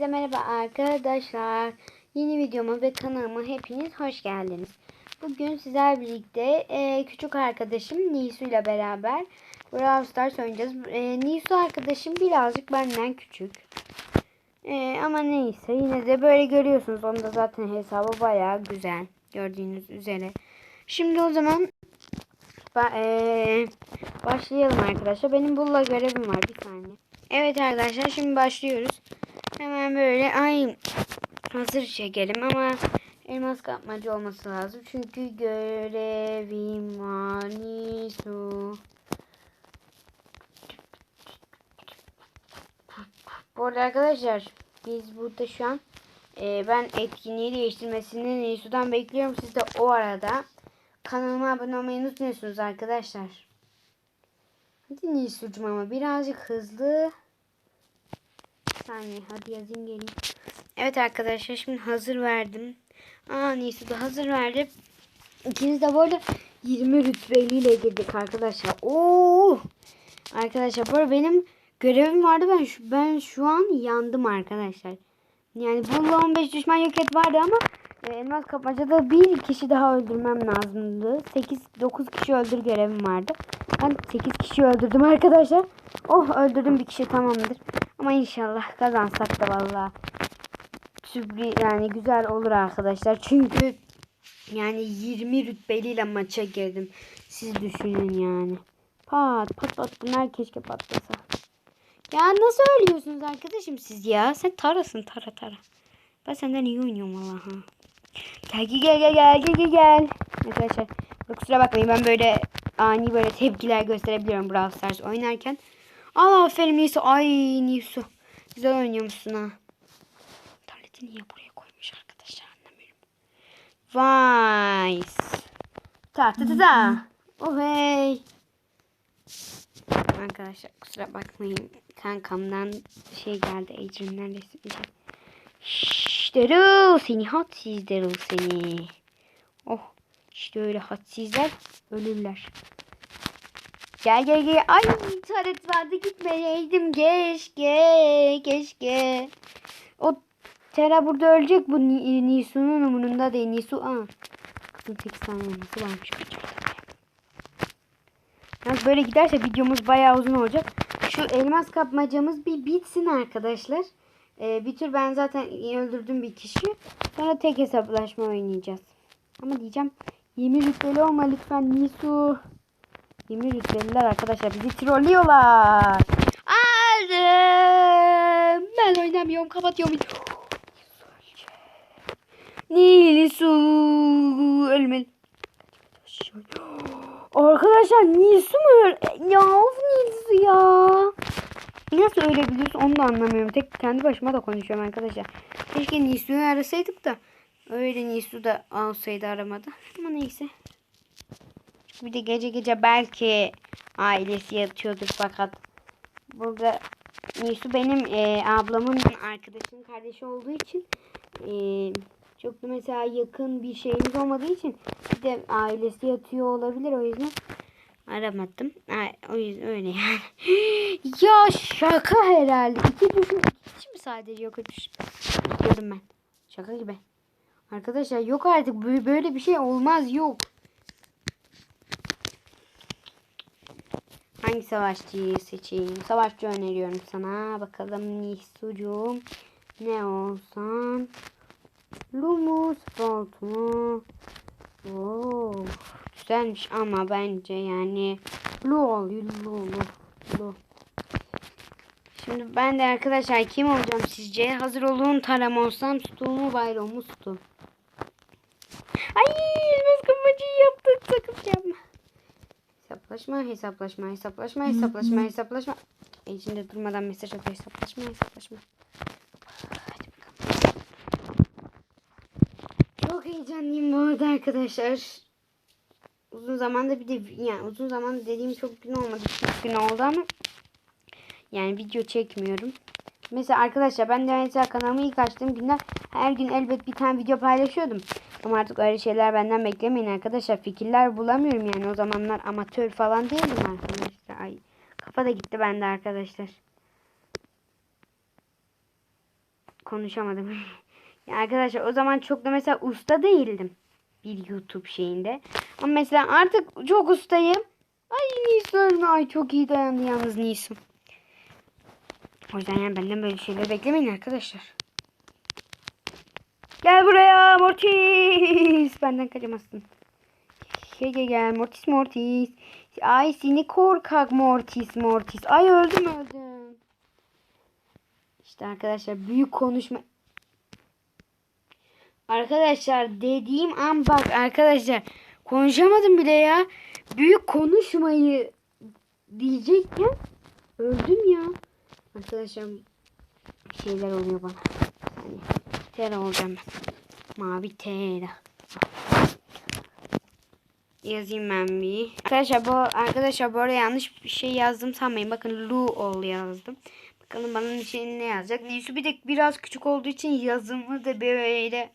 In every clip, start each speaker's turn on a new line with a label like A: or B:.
A: Hepinize merhaba arkadaşlar. Yeni videoma ve kanalıma hepiniz hoş geldiniz. Bugün sizler birlikte e, küçük arkadaşım Nisu ile beraber Brawl Stars oynayacağız. E, Nisu arkadaşım birazcık benden küçük. E, ama neyse yine de böyle görüyorsunuz. Onun da zaten hesabı bayağı güzel. Gördüğünüz üzere. Şimdi o zaman ba- e, başlayalım arkadaşlar. Benim bulla görevim var bir saniye. Evet arkadaşlar şimdi başlıyoruz. Hemen böyle ay hazır çekelim ama elmas kapmacı olması lazım. Çünkü görevim var. Nisu. Bu arada arkadaşlar biz burada şu an e, ben etkinliği değiştirmesini Nisu'dan bekliyorum. Siz de o arada kanalıma abone olmayı unutmuyorsunuz arkadaşlar. Hadi Nisu'cum ama birazcık hızlı. Saniye hadi yazayım geleyim. Evet arkadaşlar şimdi hazır verdim. Aa Nisu da hazır verdi. İkimiz de böyle 20 rütbeliyle girdik arkadaşlar. Oo! Arkadaşlar bu arada benim görevim vardı. Ben şu, ben şu an yandım arkadaşlar. Yani bununla 15 düşman yok et vardı ama e, elmas kapmacada bir kişi daha öldürmem lazımdı. 8-9 kişi öldür görevim vardı. Ben 8 kişi öldürdüm arkadaşlar. Oh öldürdüm bir kişi tamamdır. Ama inşallah kazansak da valla sürpriz yani güzel olur arkadaşlar. Çünkü yani 20 rütbeliyle maça girdim. Siz düşünün yani. Pat pat pat bunlar keşke patlasa. Ya nasıl ölüyorsunuz arkadaşım siz ya? Sen tarasın tara tara. Ben senden iyi oynuyorum valla ha. Gel gel gel gel gel gel gel. Arkadaşlar kusura bakmayın ben böyle ani böyle tepkiler gösterebiliyorum Brawl Stars oynarken. Aa aferin Nisu. Ay Nisu. Güzel oynuyormuşsun ha. Tableti niye buraya koymuş arkadaşlar anlamıyorum. Vay. Ta ta ta ta. Oh hey. Arkadaşlar kusura bakmayın. Kankamdan şey geldi. Ecrin'den resim. Şşş Daryl seni hadsiz Daryl seni. Oh işte öyle hadsizler ölürler. Gel gel gel. Ay taret vardı gitmeyeydim. Keşke. Keşke. O Tera burada ölecek. Bu Ni- Nisu'nun umurunda değil. Nisu. Aa. Kızın 8 tane olması varmış. Yalnız böyle giderse videomuz bayağı uzun olacak. Şu elmas kapmacamız bir bitsin arkadaşlar. Ee, bir tür ben zaten öldürdüm bir kişi. Sonra tek hesaplaşma oynayacağız. Ama diyeceğim 20 rütbeli olma lütfen Nisu. 20 rütbeliler arkadaşlar bizi trollüyorlar. Aldım. Ben oynamıyorum kapatıyorum. Nisu ölmeli. Arkadaşlar Nisu mu öl? Ya of Nisu ya. Nasıl ölebiliyorsun onu da anlamıyorum. Tek kendi başıma da konuşuyorum arkadaşlar. Keşke Nisu'yu arasaydık da öyle Nisu da alsaydı aramada. Ama neyse. Bir de gece gece belki ailesi yatıyordur fakat burada Nisu benim e, ablamın arkadaşının kardeşi olduğu için e, çok da mesela yakın bir şeyimiz olmadığı için bir de ailesi yatıyor olabilir o yüzden aramadım. O yüzden öyle yani. ya şaka herhalde. İki düşün kişi mi sadece yok etmiş? Gördüm ben. Şaka gibi. Arkadaşlar yok artık Bö- böyle bir şey olmaz yok. Hangi savaşçıyı seçeyim? Savaşçı öneriyorum sana. Bakalım Nisucuğum. Ne olsan? Lumus Volt mu? Oo, güzelmiş ama bence yani Lu ol, Lu, Lu, Lu. Şimdi ben de arkadaşlar kim olacağım sizce? Hazır olun taram olsam Stu mu Bayram mu Stu? Ay elmas kapmacıyı yaptık sakın yapma. Hesaplaşma, hesaplaşma, hesaplaşma, hesaplaşma, hesaplaşma. E, içinde durmadan mesaj atıyor. Hesaplaşma, hesaplaşma. Hadi bakalım. Çok heyecanlıyım bu arada arkadaşlar. Uzun zamanda bir de yani uzun zamanda dediğim çok gün olmadı. 2 gün oldu ama yani video çekmiyorum. Mesela arkadaşlar ben de mesela kanalımı ilk açtığım günler her gün elbet bir tane video paylaşıyordum. Ama artık öyle şeyler benden beklemeyin arkadaşlar. Fikirler bulamıyorum yani o zamanlar amatör falan değilim arkadaşlar. Ay kafa da gitti bende arkadaşlar. konuşamadım. ya arkadaşlar o zaman çok da mesela usta değildim. Bir YouTube şeyinde. Ama mesela artık çok ustayım. Ay ölme. Ay çok iyi dayandı yalnız Nisu. O yüzden yani benden böyle şeyler beklemeyin arkadaşlar. Gel buraya Mortis. Benden kaçamazsın. Gel gel gel Mortis Mortis. Ay seni korkak Mortis Mortis. Ay öldüm öldüm. İşte arkadaşlar büyük konuşma. Arkadaşlar dediğim an bak arkadaşlar konuşamadım bile ya. Büyük konuşmayı diyecekken öldüm ya. Arkadaşlar bir şeyler oluyor bana. Yani Tera olacağım ben. Mavi Tera. Yazayım ben bir. Arkadaşlar bu arkadaşlar bu yanlış bir şey yazdım sanmayın. Bakın Lu ol yazdım. Bakalım bana bir şey ne yazacak. Neyse bir de biraz küçük olduğu için yazımı da böyle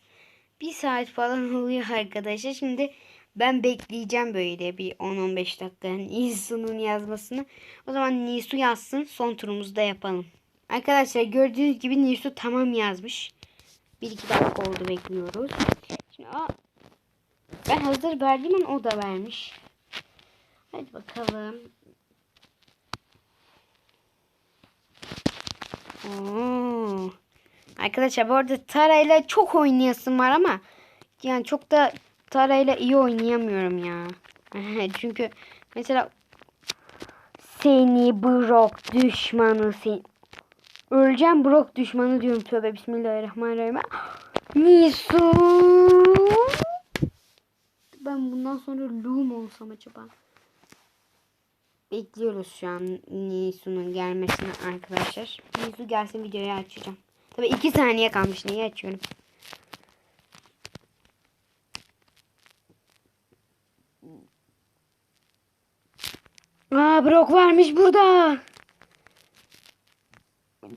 A: bir saat falan oluyor arkadaşlar. Şimdi ben bekleyeceğim böyle bir 10-15 dakika Nisu'nun yazmasını. O zaman Nisu yazsın son turumuzu da yapalım. Arkadaşlar gördüğünüz gibi Nisu tamam yazmış. 1-2 dakika oldu bekliyoruz. Şimdi aa, ben hazır verdim ama o da vermiş. Hadi bakalım. Oo. Arkadaşlar bu arada Tara ile çok oynayasım var ama yani çok da Tara ile iyi oynayamıyorum ya. Çünkü mesela seni Brock düşmanı sen öleceğim Brock düşmanı diyorum tövbe bismillahirrahmanirrahim. Nisu. Ben bundan sonra mu olsam acaba? Bekliyoruz şu an Nisu'nun gelmesini arkadaşlar. Nisu gelsin videoyu açacağım. Tabii iki saniye kalmış. Neyi açıyorum? Aa Brock varmış burada.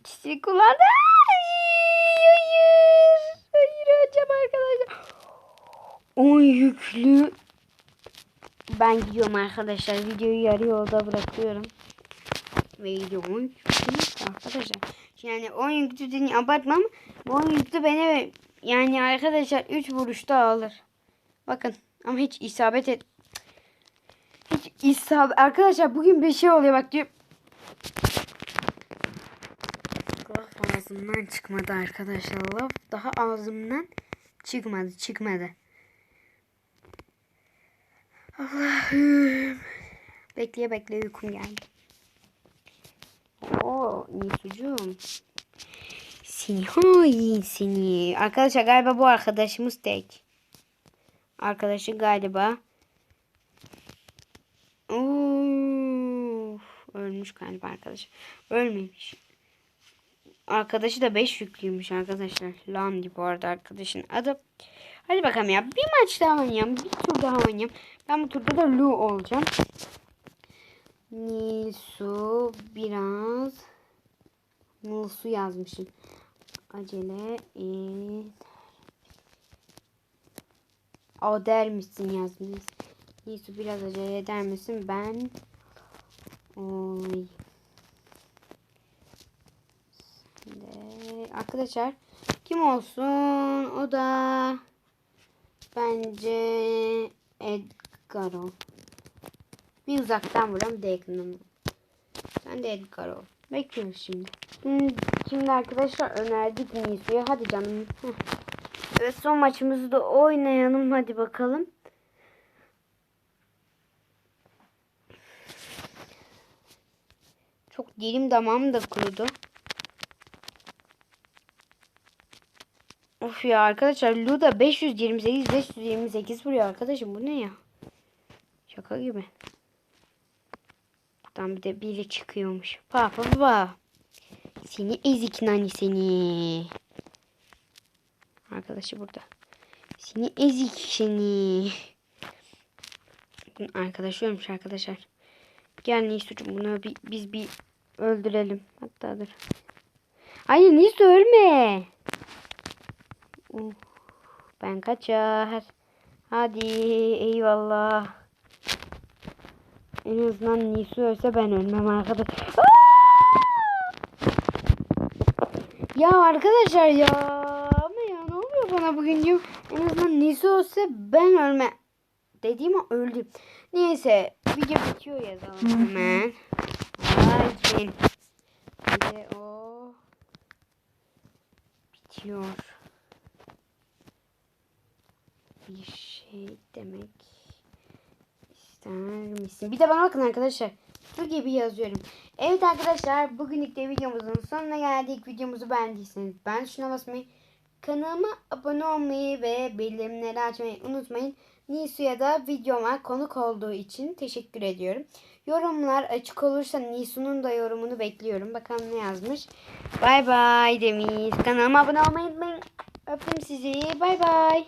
A: Çiçek kullandı. Hayır. Hayır açacağım arkadaşlar. 10 yüklü. Ben gidiyorum arkadaşlar. Videoyu yarı yolda bırakıyorum. Ve gidiyorum yüklü arkadaşlar. Yani 10 yüklü dediğini abartmam. Bu 10 yüklü beni yani arkadaşlar 3 vuruşta alır. Bakın ama hiç isabet et. İsabet. Arkadaşlar bugün bir şey oluyor bak diyor. Laf ağzımdan çıkmadı arkadaşlar. Laf daha ağzımdan çıkmadı çıkmadı. Allah'ım. Bekleye bekleye uykum geldi. Oo Nisucuğum. Seni hain seni. Arkadaşlar galiba bu arkadaşımız tek. Arkadaşı galiba. Of, ölmüş galiba arkadaş. Ölmemiş. Arkadaşı da 5 yüklüymüş arkadaşlar. Landi bu arada arkadaşın adı. Hadi bakalım ya. Bir maç daha oynayalım. Bir tur daha oynayalım. Ben bu turda da Lu olacağım. Nisu biraz Nisu yazmışım. Acele et. O der misin yazmış. Nisu biraz acele eder misin? Ben Oy. Şimdi arkadaşlar kim olsun? O da bence Edgar ol. Bir uzaktan vuran bir de yakından. Ben de Edgar ol. Bekliyoruz şimdi. Şimdi, şimdi arkadaşlar önerdik Nisu'ya. Hadi canım. Heh. Evet son maçımızı da oynayalım. Hadi bakalım. Çok dilim damağım da kurudu. Of ya arkadaşlar Luda 528 528 vuruyor arkadaşım bu ne ya? Şaka gibi. Buradan bir de biri çıkıyormuş. Pa pa pa. Seni ezik nani seni. Arkadaşı burada. Seni ezik seni. Bunun arkadaşı ölmüş arkadaşlar. Gel Nisu'cum bunu bir, biz bir öldürelim. Hatta dur. Hayır Nisu ölme. Uh, ben kaçar. Hadi eyvallah. En azından Nisu ölse ben ölmem arkadaş. Aa! Ya arkadaşlar ya ama ya ne oluyor bana bugün. En azından Nisu olsa ben ölme. Dediğim öldüm. Neyse video bitiyor yazalım hemen. Ay ben. Bir de o bitiyor. Bir şey demek ister misin? Bir de bana bakın arkadaşlar. Bu gibi yazıyorum. Evet arkadaşlar bugünlük de videomuzun sonuna geldik. Videomuzu beğendiyseniz ben şuna basmayı, kanalıma abone olmayı ve bildirimleri açmayı unutmayın. Nisu'ya da videoma konuk olduğu için teşekkür ediyorum. Yorumlar açık olursa Nisu'nun da yorumunu bekliyorum. Bakalım ne yazmış. Bay bay demiş. Kanalıma abone olmayı unutmayın. Öptüm sizi. Bay bay.